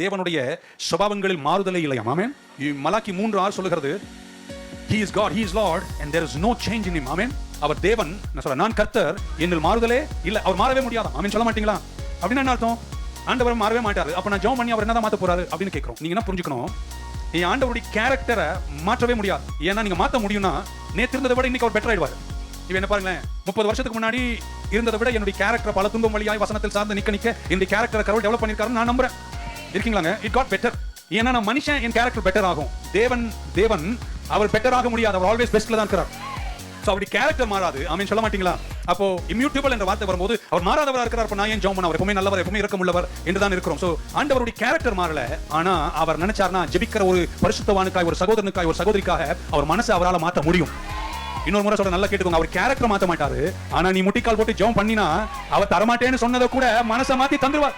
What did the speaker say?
தேவனுடைய சுபாவங்களில் மாறுதலே இல்லையாம் மாமேன் மலாக்கி மூன்று ஆறு சொல்லுகிறது. He is God he is Lord and there is no change in him. அவர் தேவன் நான் சொல்ல நான் கர்த்தர் என்னில் மாறுதலே இல்ல. அவர் மாறவே முடியாதாம் ஆமென் சொல்ல மாட்டீங்களா? அப்படின்னு என்ன அர்த்தம்? ஆண்டவர் மாறவே மாட்டாரு. அப்ப நான் ஜோம் பண்ணி அவர் என்னதான் மாத்த போறாரு அப்படின்னு கேட்கிறோம். நீங்க என்ன புரிஞ்சுக்கணும்? என் ஆண்டவருடைய கேரக்டரை மாற்றவே முடியாது. ஏன்னா நீங்க மாத்த முடியும்னா நேற்று இருந்ததை விட இன்னைக்கு அவர் பெட்டர் ஆயிடுவார். இவன் என்ன பாருங்களேன் முப்பது வருஷத்துக்கு முன்னாடி இருந்ததை விட என்னுடைய கேரக்டர் பல துன்பம் வழியாய் வசனத்தில் சார்ந்து நிக்க நிக்க இந்த கேரக்டரை கடவுள் டெவலப் பண்ணிருக்காருன்னு நான் நம்புறேன். இருக்கீங்களாங்க? இட் காட் பெட்டர் ஏன்னா நான் மனுஷன் என் கேரக்டர் பெட்டர் ஆகும். தேவன் தேவன் அவர் பெட்டர் ஆக முடியாது. அவர் ஆல்வேஸ் பெஸ்ட்ல தான் இருக்கிறார். சோ அப்படி கேரக்டர் மாறாது. ஆமென். சொல்ல மாட்டீங்களா? அப்போ இம்யூட்டபிள் என்ற வார்த்தை வரும்போது அவர் மாறாதவராக இருக்கிறார். அப்ப நான் ஏன் ஜோம் அவர் எப்பவுமே நல்லவர் எப்பவுமே இரக்கமுள்ளவர் என்று தான் இருக்கிறோம். ஸோ ஆண்டவருடைய கேரக்டர் மாறல. ஆனா அவர் நினைச்சார்னா ஜெபிக்கிற ஒரு பரிசுத்தவானுக்காய் ஒரு சகோதரனுக்காய் ஒரு சகோதரிக்காக அவர் மனசை அவரால் மாற்ற முடியும். இன்னொரு முறை சொல்ற நல்லா கேட்டுக்கோங்க. அவர் கேரக்டர் மாத்த மாட்டாரு. ஆனா நீ முட்டிக்கால் போட்டு ஜோம் பண்ணினா அவர் தரமாட்டேன்னு சொன்னதை கூட மனசை மாத்தி தந்துருவார்.